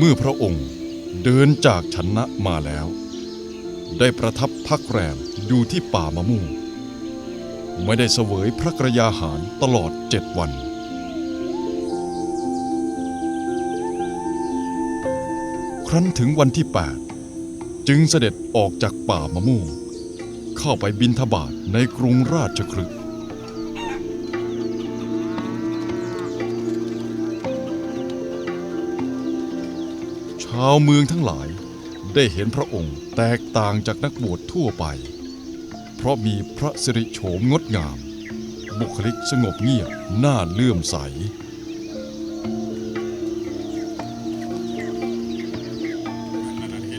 เมื่อพระองค์เดินจากชนะมาแล้ว ได้ประทับพักแรมอยู่ที่ป่ามะม่วงไม่ได้เสวยพระกระยาหารตลอดเจ็ดวัน ครั้นถึงวันที่ 8 จึงเสด็จออกจากป่ามะม่วงเข้าไปบินทบาทในกรุงราชคฤห์าวเมืองทั้งหลายได้เห็นพระองค์แตกต่างจากนักบวชทั่วไป เพราะมีพระสิริโฉมงดงาม บุคลิกสงบเงียบน่าเลื่อมใส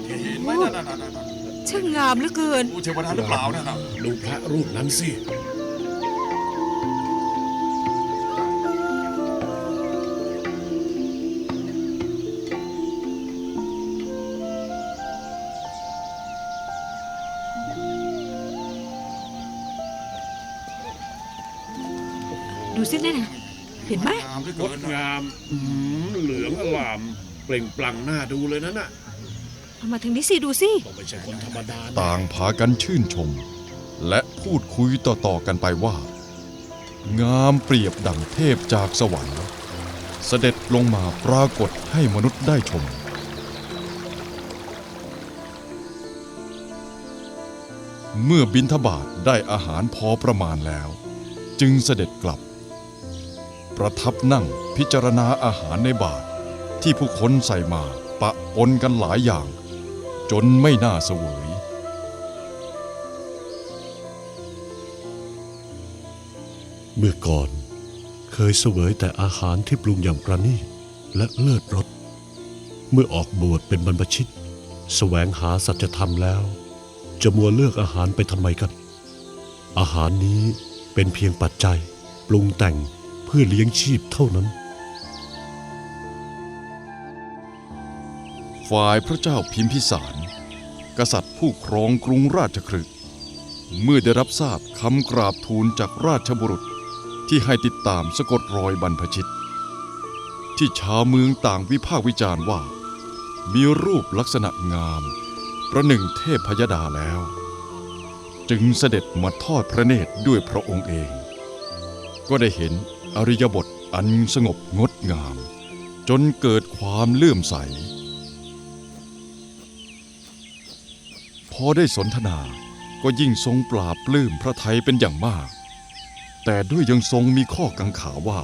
เห็นไหมนั่นนั่นนั่นนั่นช่างงามเหลือเกิน ดูเทวดาหรือเปล่านั่นน่ะดูพระรูปนั้นสิ ดูสินั่นน่ะเห็นไหมงามเหลืองดเกินนะ งามอืมเหลืองอลามเปล่งปลั่งหน้าดูเลยนะน่ะเอามาทางนี้สิดูสิ ต้องไม่ใช่คนธรรมดานะต่างพากันชื่นชม และพูดคุยต่อๆกันไปว่า งามเปรียบดั่งเทพจากสวรรค์ เสด็จลงมาปรากฏให้มนุษย์ได้ชม เมื่อบินทบาทได้อาหารพอประมาณแล้ว จึงเสด็จกลับ ประทับนั่งพิจารณาอาหารในบาทที่ผู้คนใส่มาปะปนกันหลายอย่าง จนไม่น่าเสวยเมื่อก่อนเคยเสวยแต่อาหารที่ปรุงอย่างประณีตและเลิศรส เมื่อออกบวชเป็นบรรพชิต แสวงหาสัจธรรมแล้ว จะมัวเลือกอาหารไปทำไมกัน อาหารนี้เป็นเพียงปัจจัย ปรุงแต่งเพื่อเลี้ยงชีพเท่านั้น ฝ่ายพระเจ้าพิมพิสาร กษัตริย์ผู้ครองกรุงราชคฤห์เมื่อได้รับทราบคำกราบทูลจากราชบุรุษที่ให้ติดตามสะกดรอยบรรพชิต ที่ชาวเมืองต่างวิพากษ์วิจารณ์ว่า มีรูปลักษณะงาม ประหนึ่งเทพพยดาแล้ว จึงเสด็จมาทอดพระเนตรด้วยพระองค์เอง ก็ได้เห็นอริยบทอันสงบงดงาม จนเกิดความเลื่อมใส พอได้สนทนาก็ยิ่งทรงปราบปลื้มพระไทยเป็นอย่างมาก แต่ด้วยยังทรงมีข้อกังขาว่า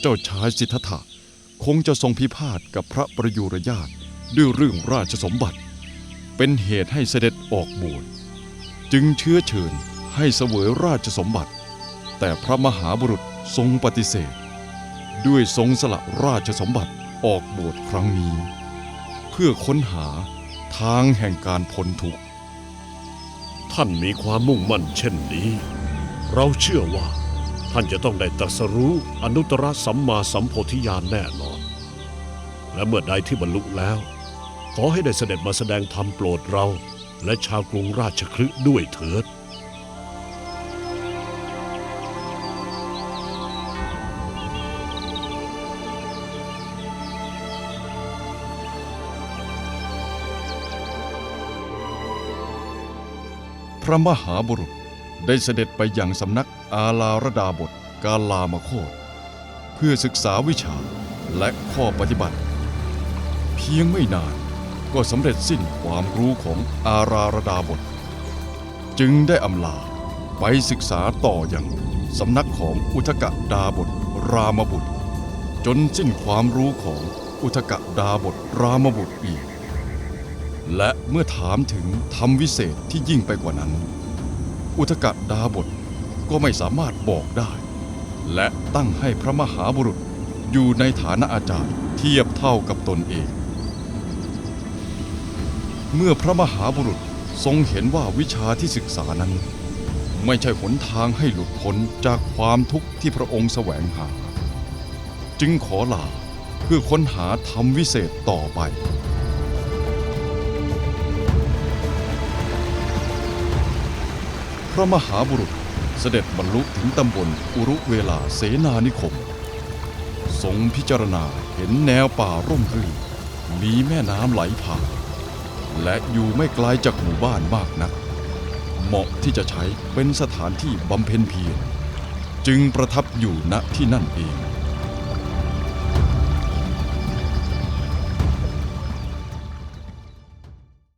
เจ้าชายสิทธัตถะคงจะทรงพิพาทกับพระประยุรญาติด้วยเรื่องราชสมบัติ เป็นเหตุให้เสด็จออกบวชจึงเชื้อเชิญให้เสวยราชสมบัติ แต่พระมหาบุรุษทรงปฏิเสธ ด้วยทรงสละราชสมบัติออกบวชครั้งนี้ เพื่อค้นหาทางแห่งการพ้นทุกข์ท่านมีความมุ่งมั่นเช่นนี้ เราเชื่อว่า ท่านจะต้องได้ตรัสรู้อนุตตรสัมมาสัมโพธิญาณแน่นอน และเมื่อใดที่บรรลุแล้ว ขอให้ได้เสด็จมาแสดงธรรมโปรดเรา และชาวกรุงราชคฤห์ด้วยเถิดพระมหาบุรุษได้เสด็จไปยังสำนักอาลาระดาบทกาลามโคตเพื่อศึกษาวิชาและข้อปฏิบัติ เพียงไม่นาน ก็สำเร็จสิ้นความรู้ของอาราระดาบท จึงได้อำลาไปศึกษาต่ออยังสำนักของอุทกดาบทรามบุตร จนสิ้นความรู้ของอุทกดาบทรามบุตรอีก และเมื่อถามถึงธรรมวิเศษที่ยิ่งไปกว่านั้น อุทกดาบทก็ไม่สามารถบอกได้ และตั้งให้พระมหาบุรุษอยู่ในฐานะอาจารย์เทียบเท่ากับตนเอง เมื่อพระมหาบุรุษทรงเห็นว่าวิชาที่ศึกษานั้น ไม่ใช่หนทางให้หลุดพ้นจากความทุกข์ที่พระองค์แสวงหา จึงขอลาเพื่อค้นหาธรรมวิเศษต่อไปพระมหาบุรุษเสด็จบรรลุถึงตำบลอุรุเวลาเสนานิคม ทรงพิจารณาเห็นแนวป่าร่มรื่นมีแม่น้ำไหลผ่าน และอยู่ไม่ไกลจากหมู่บ้านมากนัก เหมาะที่จะใช้เป็นสถานที่บำเพ็ญเพียรจึงประทับอยู่ณที่นั่นเอง